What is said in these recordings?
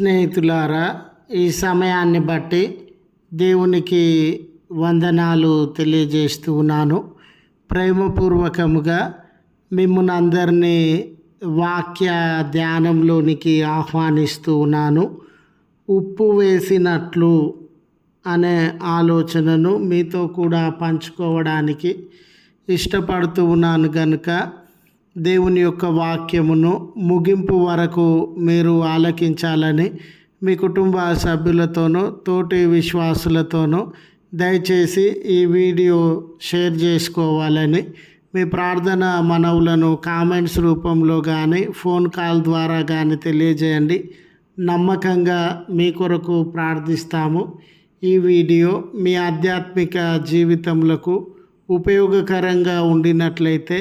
స్నేహితులారా ఈ సమయాన్ని బట్టి దేవునికి వందనాలు తెలియజేస్తూ ఉన్నాను. ప్రేమపూర్వకముగా మిమ్మల్ని అందరినీ వాక్య ధ్యానంలోనికి ఆహ్వానిస్తూ ఉన్నాను. ఉప్పు వేసినట్లు అనే ఆలోచనను మీతో కూడా పంచుకోవడానికి ఇష్టపడుతూ ఉన్నాను కనుక దేవుని యొక్క వాక్యమును ముగింపు వరకు మీరు ఆలకించాలని మీ కుటుంబ సభ్యులతోనూ తోటి విశ్వాసులతోనూ దయచేసి ఈ వీడియో షేర్ చేసుకోవాలని మీ ప్రార్థన మనవులను కామెంట్స్ రూపంలో కానీ ఫోన్ కాల్ ద్వారా కానీ తెలియజేయండి. నమ్మకంగా మీ కొరకు ప్రార్థిస్తాము. ఈ వీడియో మీ ఆధ్యాత్మిక జీవితములకు ఉపయోగకరంగా ఉండినట్లయితే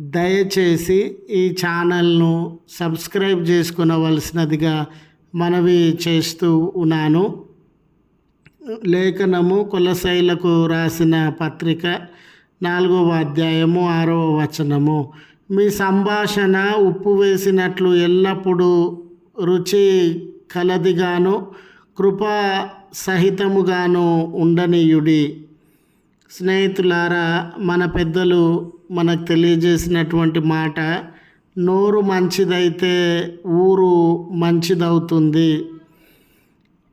దయచేసి ఈ ఛానల్ను సబ్స్క్రైబ్ చేసుకునవలసినదిగా మనవి చేస్తూ ఉన్నాను. లేఖనము కులశైలకు రాసిన పత్రిక నాలుగవ అధ్యాయము ఆరవ వచనము. మీ సంభాషణ ఉప్పు వేసినట్లు ఎల్లప్పుడూ రుచి కలదిగాను కృపా సహితముగాను ఉండనీయుడి. స్నేహితులారా మన పెద్దలు మనకు తెలియజేసినటువంటి మాట నోరు మంచిదైతే ఊరు మంచిదవుతుంది.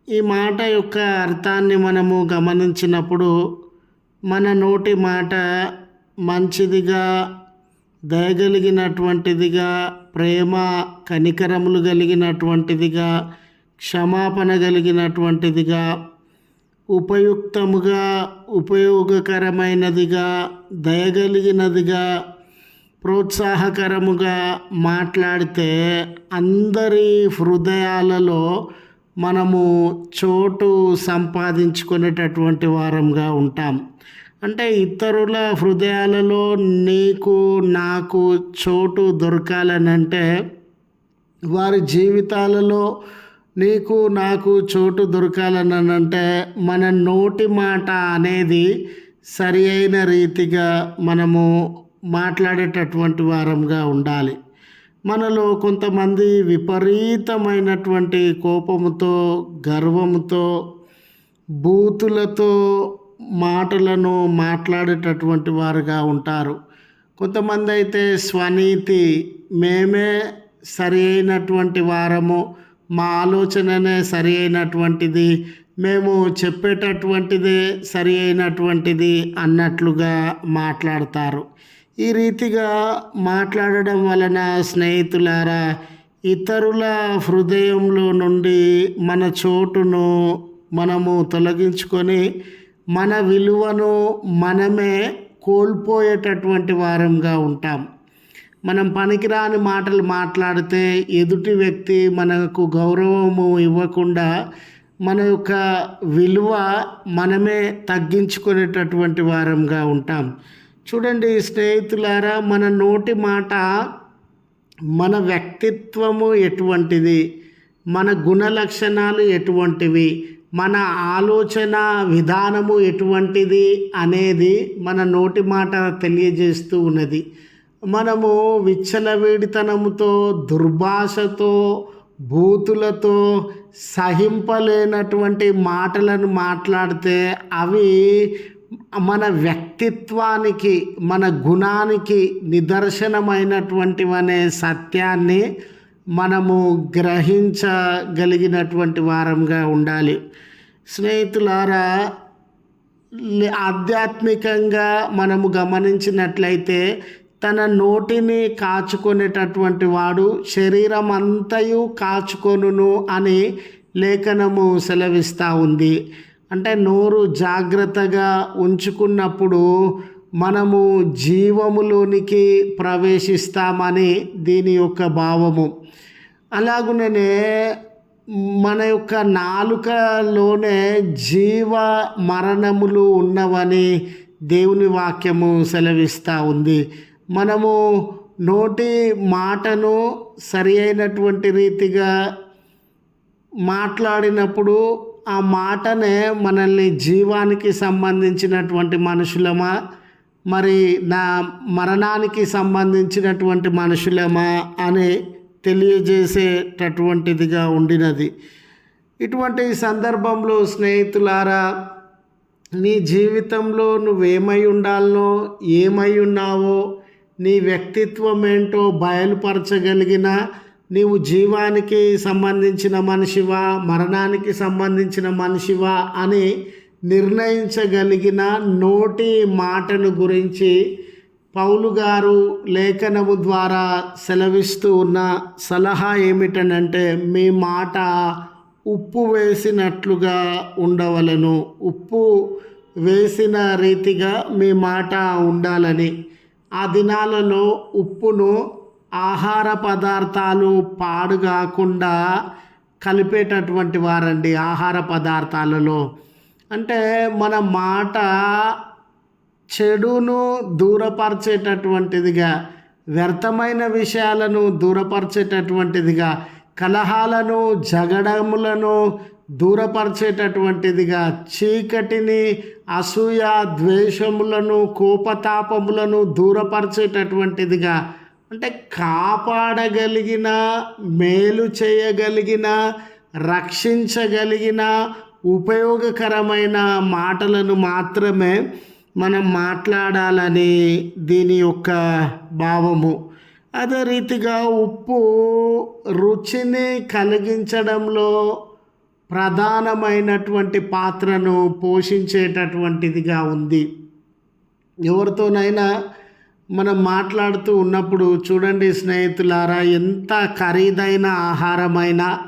ఈ మాట యొక్క అర్థాన్ని మనము గమనించినప్పుడు మన నోటి మాట మంచిదిగా దయగలిగినటువంటిదిగా ప్రేమ కనికరములు కలిగినటువంటిదిగా క్షమాపణ కలిగినటువంటిదిగా ఉపయుక్తముగా ఉపయోగకరమైనదిగా దయగలిగినదిగా ప్రోత్సాహకరముగా మాట్లాడితే అందరి హృదయాలలో మనము చోటు సంపాదించుకునేటటువంటి వారంగా ఉంటాం. అంటే ఇతరుల హృదయాలలో నీకు నాకు చోటు దొరకాలని అంటే వారి జీవితాలలో నీకు నాకు చోటు దొరకాలనంటే మన నోటి మాట అనేది సరి అయిన రీతిగా మనము మాట్లాడేటటువంటి వారంగా ఉండాలి. మనలో కొంతమంది విపరీతమైనటువంటి కోపముతో గర్వముతో బూతులతో మాటలను మాట్లాడేటటువంటి వారుగా ఉంటారు. కొంతమంది అయితే స్వనీతి మేమే సరి అయినటువంటి వారము మా ఆలోచననే సరి అయినటువంటిది మేము చెప్పేటటువంటిదే సరి అయినటువంటిది అన్నట్లుగా మాట్లాడతారు. ఈ రీతిగా మాట్లాడడం వలన స్నేహితులారా ఇతరుల హృదయంలో నుండి మన చోటును మనము తొలగించుకొని మన విలువను మనమే కోల్పోయేటటువంటి వారంగా ఉంటాం. మనం పనికిరాని మాటలు మాట్లాడితే ఎదుటి వ్యక్తి మనకు గౌరవము ఇవ్వకుండా మన యొక్క విలువ మనమే తగ్గించుకునేటటువంటి వారంగా ఉంటాం. చూడండి స్నేహితులారా మన నోటి మాట మన వ్యక్తిత్వము ఎటువంటిది? మన గుణ లక్షణాలు ఎటువంటివి? మన ఆలోచన విధానము ఎటువంటిది అనేది మన నోటి మాట తెలియజేస్తూ ఉన్నది. మనము విచ్చలవేడితనముతో దుర్భాషతో బూతులతో సహింపలేనటువంటి మాటలను మాట్లాడితే అవి మన వ్యక్తిత్వానికి మన గుణానికి నిదర్శనమైనటువంటివనే సత్యాన్ని మనము గ్రహించగలిగినటువంటి వారంగా ఉండాలి. స్నేహితులారా ఆధ్యాత్మికంగా మనము గమనించినట్లయితే తన నోటిని కాచుకునేటటువంటి వాడు శరీరం అంతయు కాచుకొనును అని లేఖనము సెలవిస్తూ ఉంది. అంటే నోరు జాగ్రత్తగా ఉంచుకున్నప్పుడు మనము జీవములోనికి ప్రవేశిస్తామని దీని యొక్క భావము. అలాగుననే మన యొక్క నాలుకలోనే జీవ మరణములు ఉన్నవని దేవుని వాక్యము సెలవిస్తూ ఉంది. మనము నోటి మాటను సరి అయినటువంటి రీతిగా మాట్లాడినప్పుడు ఆ మాటనే మనల్ని జీవానికి సంబంధించినటువంటి మనుషులమా? మరి నా మరణానికి సంబంధించినటువంటి మనుషులమా? అని తెలియజేసేటటువంటిదిగా ఉండినది. ఇటువంటి సందర్భంలో స్నేహితులారా నీ జీవితంలో నువ్వేమై ఉండాలనో ఏమై ఉన్నావో నీ వ్యక్తిత్వం ఏంటో బయలుపరచగలిగిన నీవు జీవానికి సంబంధించిన మనిషివా మరణానికి సంబంధించిన మనిషివా అని నిర్ణయించగలిగిన నోటి మాటను గురించి పౌలు గారు లేఖనము ద్వారా సెలవిస్తూ ఉన్న సలహా ఏమిటనంటే మీ మాట ఉప్పు వేసినట్లుగా ఉండవలను. ఉప్పు వేసిన రీతిగా మీ మాట ఉండాలని. ఆ దినాలలో ఉప్పును ఆహార పదార్థాలు పాడు కాకుండా కలిపేటటువంటి వారండి ఆహార పదార్థాలలో. అంటే మన మాట చెడును దూరపరిచేటటువంటిదిగా వ్యర్థమైన విషయాలను దూరపరిచేటటువంటిదిగా కలహాలను జగడములను దూరపరిచేటటువంటిదిగా చీకటిని అసూయ ద్వేషములను కోపతాపములను దూరపరిచేటటువంటిదిగా అంటే కాపాడగలిగిన మేలు చేయగలిగిన రక్షించగలిగిన ఉపయోగకరమైన మాటలను మాత్రమే మనం మాట్లాడాలని దీని యొక్క భావము. అదే రీతిగా ఉప్పు రుచిని కలిగించడంలో ప్రధానమైనటువంటి పాత్రను పోషించేటటువంటిదిగా ఉంది. ఎవరితోనైనా మనం మాట్లాడుతూ ఉన్నప్పుడు చూడండి స్నేహితులారా ఎంత ఖరీదైన ఆహారమైనా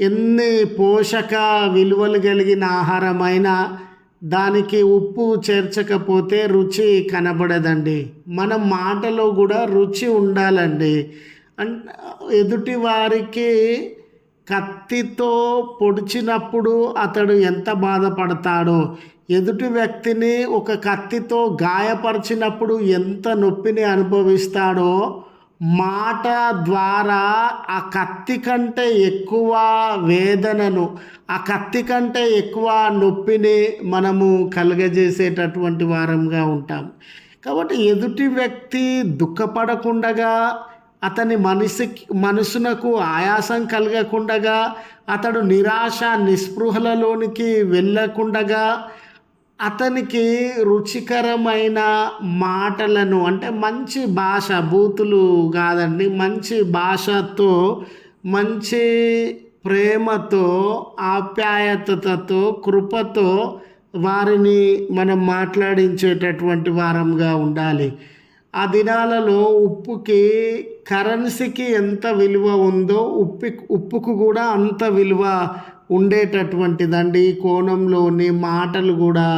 ఎన్ని పోషక విలువలు కలిగిన ఆహారమైనా దానికి ఉప్పు చేర్చకపోతే రుచి కనబడదండి. మన మాటలో కూడా రుచి ఉండాలండి. అంటే ఎదుటి వారికి కత్తితో పొడిచినప్పుడు అతడు ఎంత బాధపడతాడో. ఎదుటి వ్యక్తిని ఒక కత్తితో గాయపరిచినప్పుడు ఎంత నొప్పిని అనుభవిస్తాడో. మాట ద్వారా ఆ కత్తి కంటే ఎక్కువ వేదనను ఆ కత్తి కంటే ఎక్కువ నొప్పిని మనము కలుగజేసేటటువంటి వారంగా ఉంటాం. కాబట్టి ఎదుటి వ్యక్తి దుఃఖపడకుండగా అతని మనసుకి మనసునకు ఆయాసం కలగకుండగా అతడు నిరాశ నిస్పృహలలోనికి వెళ్ళకుండగా అతనికి రుచికరమైన మాటలను అంటే మంచి భాష బూతులు కాదండి మంచి భాషతో మంచి ప్రేమతో ఆప్యాయతతో కృపతో వారిని మనం మాట్లాడించేటటువంటి వారంగా ఉండాలి. ఆ దినాలలో ఉప్పుకి కరెన్సీకి ఎంత విలువ ఉందో ఉప్పు ఉప్పుకు కూడా అంత విలువ ఉండేటటువంటిదండి. ఈ కోణంలోని మాటలు కూడా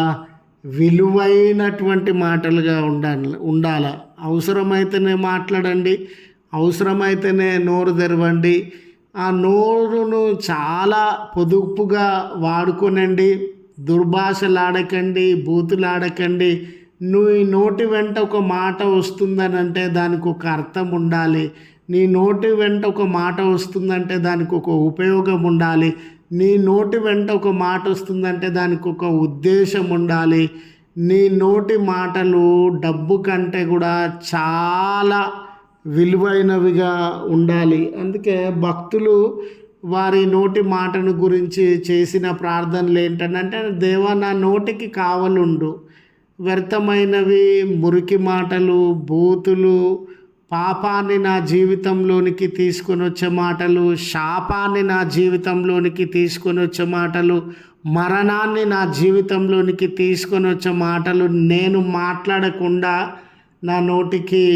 విలువైనటువంటి మాటలుగా ఉండాలి ఉండాల. అవసరమైతేనే మాట్లాడండి అవసరమైతేనే నోరు తెరవండి. ఆ నోరును చాలా పొదుపుగా వాడుకోనండి దుర్భాషలాడకండి బూతులాడకండి. నువ్వు నోటి వెంట ఒక మాట వస్తుందని అంటే దానికి ఒక అర్థం ఉండాలి. నీ నోటి వెంట ఒక మాట వస్తుందంటే దానికి ఒక ఉపయోగం ఉండాలి. నీ నోటి వెంట ఒక మాట వస్తుందంటే దానికి ఒక ఉద్దేశం ఉండాలి. నీ నోటి మాటలు డబ్బు కంటే కూడా చాలా విలువైనవిగా ఉండాలి. అందుకే భక్తులు వారి నోటి మాటను గురించి చేసిన ప్రార్థనలు ఏంటంటే దేవా నా నోటికి కావలుండు. వ్యర్థమైనవి మురికి మాటలు బూతులు పాపాన్ని నా జీవితంలోనికి తీసుకొని వచ్చే మాటలు శాపాన్ని నా జీవితంలోనికి తీసుకొని వచ్చే మాటలు మరణాన్ని నా జీవితంలోనికి తీసుకొని వచ్చే మాటలు నేను మాట్లాడకుండా నా నోటికి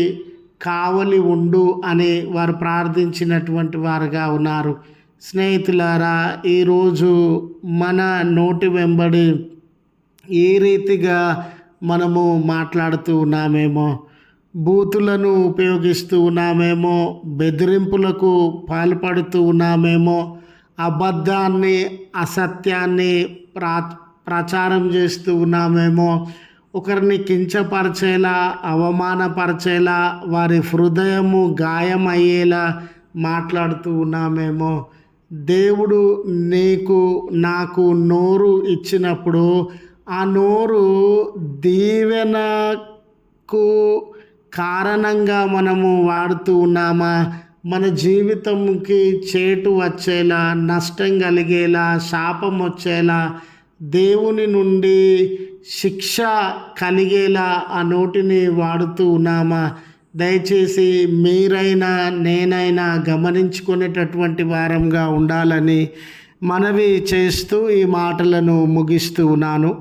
కావలి ఉండు అని వారు ప్రార్థించినటువంటి వారుగా ఉన్నారు. స్నేహితులారా ఈరోజు మన నోటి వెంబడి ఏ రీతిగా మనము మాట్లాడుతూ ఉన్నామేమో బూతులను ఉపయోగిస్తూ ఉన్నామేమో బెదిరింపులకు పాల్పడుతూ ఉన్నామేమో అబద్ధాన్ని అసత్యాన్ని ప్రా ప్రచారం చేస్తూ ఉన్నామేమో ఒకరిని కించపరిచేలా అవమానపరిచేలా వారి హృదయము గాయమయ్యేలా మాట్లాడుతూ ఉన్నామేమో. దేవుడు నీకు నాకు నోరు ఇచ్చినప్పుడు ఆ నోరు దీవెనకు కారణంగా మనము వాడుతూ ఉన్నామా? మన జీవితంకి చేటు వచ్చేలా నష్టం కలిగేలా శాపం వచ్చేలా దేవుని నుండి శిక్ష కలిగేలా ఆ నోటిని వాడుతూ ఉన్నామా? దయచేసి మీరైనా నేనైనా గమనించుకునేటటువంటి వారంగా ఉండాలని మనవి చేస్తూ ఈ మాటలను ముగిస్తూ ఉన్నాను.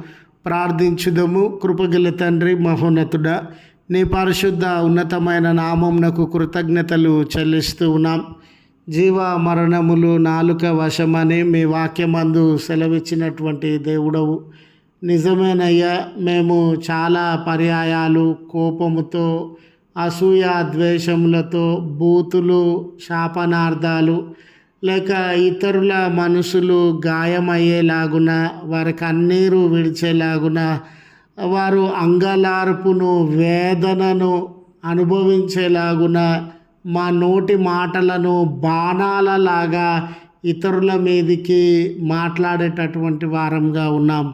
ప్రార్థించుదము. కృపగల తండ్రి మహోన్నతుడ నీ పరిశుద్ధ ఉన్నతమైన నామంనకు కృతజ్ఞతలు చెల్లిస్తూ ఉన్నాం. జీవ మరణములు నాలుక వశమని మీ వాక్యమందు సెలవిచ్చినటువంటి దేవుడవు. నిజమేనయ్యా మేము చాలా పర్యాయాలు కోపముతో అసూయ ద్వేషములతో బూతులు శాపనార్థాలు లేక ఇతరుల మనసులు గాయమయ్యేలాగున వారి కన్నీరు విడిచేలాగున వారు అంగలార్పును వేదనను అనుభవించేలాగున మా నోటి మాటలను బాణాలలాగా ఇతరుల మీదికి మాట్లాడేటటువంటి వారంగా ఉన్నాం.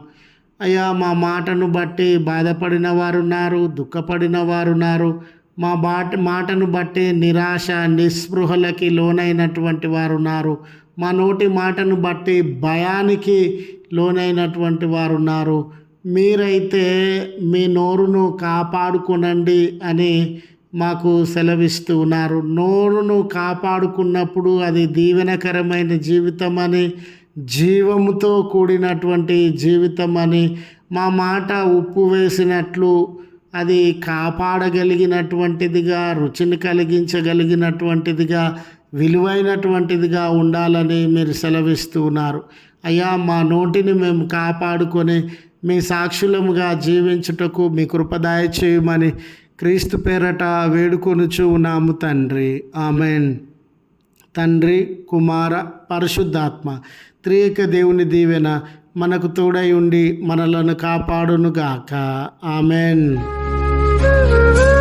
అయ్యా మా మాటను బట్టి బాధపడిన వారున్నారు దుఃఖపడిన వారు ఉన్నారు మా బాట మాటను బట్టి నిరాశ నిస్పృహలకి లోనైనటువంటి వారు ఉన్నారు మా నోటి మాటను బట్టి భయానికి లోనైనటువంటి వారు ఉన్నారు మీరైతే మీ నోరును కాపాడుకునండి అని మాకు సెలవిస్తూ ఉన్నారు. నోరును కాపాడుకున్నప్పుడు అది దీవెనకరమైన జీవితం అని జీవముతో కూడినటువంటి జీవితం అని మా మాట ఉప్పు వేసినట్లు అది కాపాడగలిగినటువంటిదిగా రుచిని కలిగించగలిగినటువంటిదిగా విలువైనటువంటిదిగా ఉండాలని మీరు సెలవిస్తున్నారు అయ్యా మా నోటిని మేము కాపాడుకొని మీ సాక్షులముగా జీవించుటకు మీ కృపదాయ చేయమని క్రీస్తు పేరట వేడుకొనుచు ఉన్నాము తండ్రి. ఆమెన్. తండ్రి కుమార పరిశుద్ధాత్మ త్రియక దేవుని దీవెన మనకు తోడై ఉండి మనలను కాపాడునుగాక ఆమెన్ Thank you.